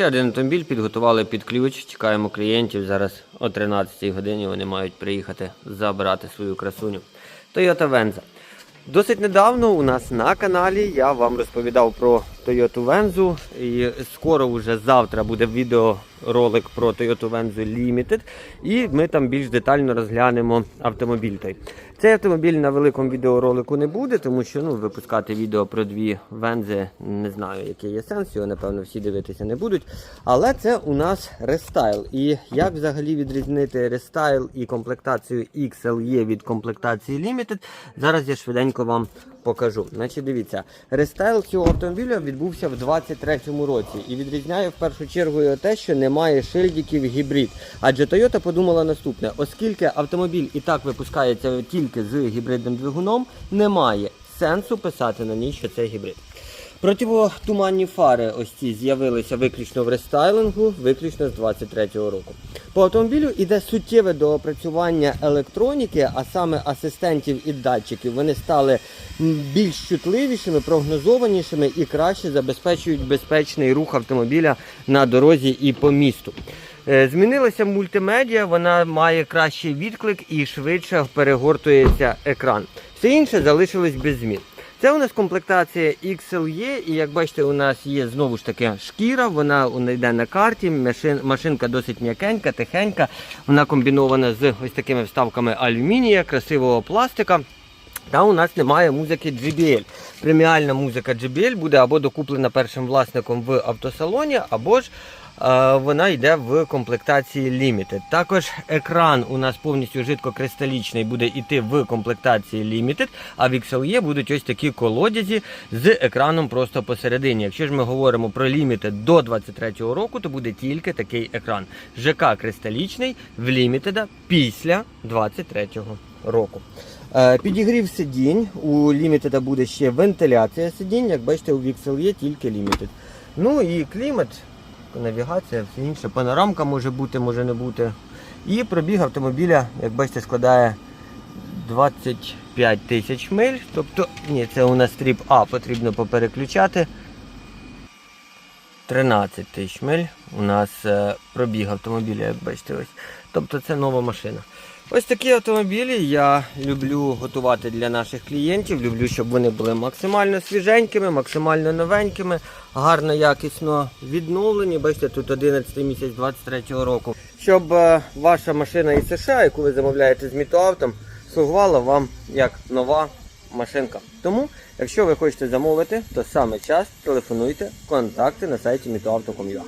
Ще один автомобіль підготували під ключ. Чекаємо клієнтів. Зараз о 13 годині вони мають приїхати забрати свою красуню. Toyota Venza. Досить недавно у нас на каналі я вам розповідав про Toyota Venza. І скоро вже завтра буде відеоролик про Toyota Venza Limited. І ми там більш детально розглянемо автомобіль. той. Цей автомобіль на великому відеоролику не буде, тому що ну, випускати відео про дві Вензи не знаю, який є сенс, його напевно всі дивитися не будуть. Але це у нас рестайл. І як взагалі відрізнити рестайл і комплектацію XLE від комплектації Limited, зараз я швиденько вам покажу. Значить, дивіться, рестайл цього автомобіля відбувся в 23-му році і відрізняє в першу чергу те, що немає шильдиків гібрид. Адже Toyota подумала наступне, оскільки автомобіль і так випускається тільки з гібридним двигуном, немає сенсу писати на ній, що це гібрид. Противотуманні фари ось ці з'явилися виключно в рестайлингу, виключно з 23-го року. По автомобілю йде суттєве доопрацювання електроніки, а саме асистентів і датчиків. Вони стали більш чутливішими, прогнозованішими і краще забезпечують безпечний рух автомобіля на дорозі і по місту. Е, Змінилася мультимедіа, вона має кращий відклик і швидше перегортується екран. Все інше залишилось без змін. Це у нас комплектація XLE, і як бачите, у нас є знову ж таки шкіра, вона йде на карті, машин, машинка досить м'якенька, тихенька, вона комбінована з ось такими вставками алюмінія, красивого пластика. Та у нас немає музики JBL. Преміальна музика JBL буде або докуплена першим власником в автосалоні, або ж е, вона йде в комплектації Limited. Також екран у нас повністю жидкокристалічний буде йти в комплектації Limited, а в XLE будуть ось такі колодязі з екраном просто посередині. Якщо ж ми говоримо про Limited до 23-го року, то буде тільки такий екран. ЖК кристалічний в Limited після 23-го року. Е, Підігрів сидінь. У Limited буде ще вентиляція сидінь. Як бачите, у VXL є тільки Limited. Ну і клімат, навігація, все інше. Панорамка може бути, може не бути. І пробіг автомобіля, як бачите, складає 25 тисяч миль. Тобто, ні, це у нас тріп А, потрібно попереключати. 13 тисяч миль у нас е, пробіг автомобіля, як бачите, ось. Тобто це нова машина. Ось такі автомобілі я люблю готувати для наших клієнтів. Люблю, щоб вони були максимально свіженькими, максимально новенькими, гарно, якісно відновлені. Бачите, тут 11 місяць 23-го року. Щоб е, ваша машина із США, яку ви замовляєте з Мітоавтом, слугувала вам як нова машинка. Тому, якщо ви хочете замовити, то саме час телефонуйте, контакти на сайті mitoauto.com.ua